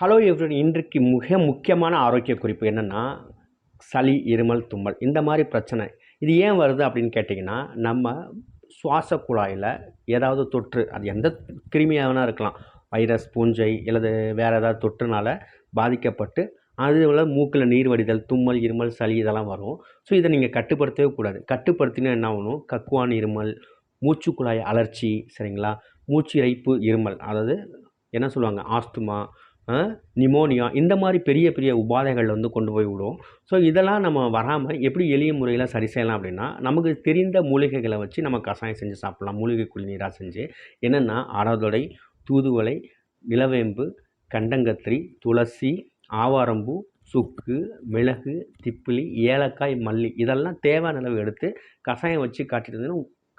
Hello every இன்றைக்கு மிக முக்கியமான ஆரோக்கிய குறிப்பு என்னென்னா சளி இருமல் தும்மல் இந்த மாதிரி பிரச்சனை. இது ஏன் வருது அப்படின்னு கேட்டிங்கன்னா நம்ம சுவாச குழாயில் ஏதாவது தொற்று அது எந்த கிருமியாக வேணால் இருக்கலாம். வைரஸ் பூஞ்சை அல்லது வேறு ஏதாவது தொற்றுனால் பாதிக்கப்பட்டு அதில் மூக்கில் நீர் வடிதல் தும்மல் இருமல் சளி இதெல்லாம் வரும். ஸோ இதை நீங்கள் கட்டுப்படுத்தவே கூடாது. கட்டுப்படுத்தினா என்ன ஆகணும்? கக்குவான் இருமல் மூச்சுக்குழாய் அலர்ச்சி சரிங்களா? மூச்சு இறைப்பு இருமல். அதாவது என்ன சொல்லுவாங்க? ஆஸ்துமா நிமோனியா இந்த மாதிரி பெரிய பெரிய உபாதைகள் வந்து கொண்டு போய் விடும். ஸோ இதெல்லாம் நம்ம வராமல் எப்படி எளிய முறையில் சரி செய்யலாம் அப்படின்னா நமக்கு தெரிந்த மூலிகைகளை வச்சு நம்ம கஷாயம் செஞ்சு சாப்பிட்லாம். மூலிகை குளிநீராக செஞ்சு. என்னென்னா ஆடாதொடை தூதுவளை நிலவேம்பு கண்டங்கத்திரி துளசி ஆவாரம்பூ சுக்கு மிளகு திப்பிலி ஏலக்காய் மல்லி இதெல்லாம் தேவையான அளவு எடுத்து கஷாயம் வச்சு காட்டிட்டு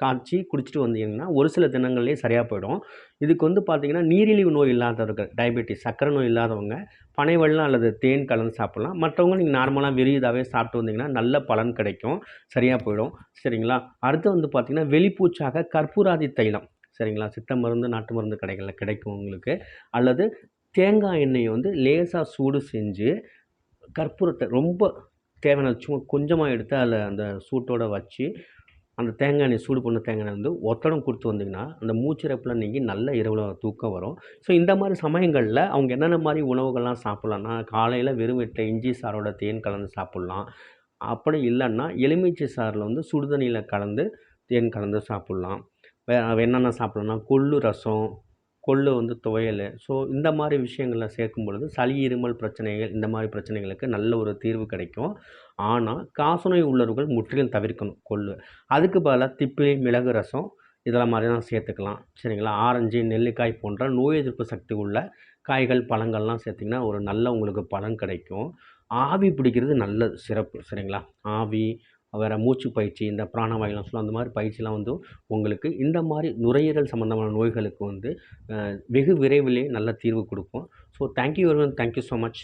காய்ச்சி குடிச்சிட்டு வந்தீங்கன்னா ஒரு சில தினங்கள்லேயே சரியாக போயிடும். இதுக்கு வந்து பார்த்திங்கன்னா நீரிழிவு நோய் இல்லாதவர்கள் டயபெட்டிஸ் சக்கரை நோய் இல்லாதவங்க பனை வெள்ளம் அல்லது தேன் கலந்து சாப்பிட்லாம். மற்றவங்க நீங்கள் நார்மலாக வெறியதாகவே சாப்பிட்டு வந்தீங்கன்னா நல்ல பலன் கிடைக்கும். சரியாக போயிடும். சரிங்களா? அடுத்து வந்து பார்த்திங்கன்னா வெளிப்பூச்சாக கற்பூராதி தைலம். சரிங்களா? சித்த மருந்து நாட்டு மருந்து கடைகளில் கிடைக்கும் உங்களுக்கு. அல்லது தேங்காய் எண்ணெயை வந்து லேசாக சூடு செஞ்சு கற்பூரத்தை ரொம்ப தேவையான சும்மா கொஞ்சமாக எடுத்து அதில் அந்த சூட்டோடு வச்சு அந்த தேங்காய் எண்ணெய் சூடு பண்ண தேங்காய் எண்ணெய் வந்து ஒத்தடம் கொடுத்து வந்தீங்கன்னா அந்த மூச்சிறப்பில் நீங்கி நல்ல இரவில் தூக்கம் வரும். ஸோ இந்த மாதிரி சமயங்களில் அவங்க என்னென்ன மாதிரி உணவுகள்லாம் சாப்பிட்லான்னா காலையில் வெறும் வெட்ட இஞ்சி சாரோட தேன் கலந்து சாப்பிட்லாம். அப்படி இல்லைன்னா எலுமிச்சை சாறில் வந்து சுடுதண்ணியில் கலந்து தேன் கலந்து சாப்பிட்லாம். வே என்னென்ன சாப்பிட்லான்னா கொள்ளு ரசம் கொள்ளு வந்து துவையல். ஸோ இந்த மாதிரி விஷயங்களில் சேர்க்கும் பொழுது சளி இருமல் பிரச்சனைகள் இந்த மாதிரி பிரச்சனைகளுக்கு நல்ல ஒரு தீர்வு கிடைக்கும். ஆனால் காசநோய் உள்ளவர்கள் முற்றிலும் தவிர்க்கணும் கொள்ளு. அதுக்கு பதிலாக திப்பிலி மிளகு ரசம் இதெல்லாம் மாதிரி தான் சேர்த்துக்கலாம். சரிங்களா? ஆரஞ்சு நெல்லிக்காய் போன்ற நோய் எதிர்ப்பு சக்தி உள்ள காய்கள் பழங்கள்லாம் சேர்த்திங்கன்னா ஒரு நல்ல உங்களுக்கு பலன் கிடைக்கும். ஆவி பிடிக்கிறது நல்ல சிறப்பு. சரிங்களா? ஆவி வேறு மூச்சு பயிற்சி இந்த பிராணவாயுலாம் சொல்லுவோம் அந்த மாதிரி பயிற்சிலாம் வந்து உங்களுக்கு இந்த மாதிரி நுரையீரல் சம்மந்தமான நோய்களுக்கு வந்து வெகு விரைவிலே நல்ல தீர்வு கொடுக்கும். So thank you very much thank you so much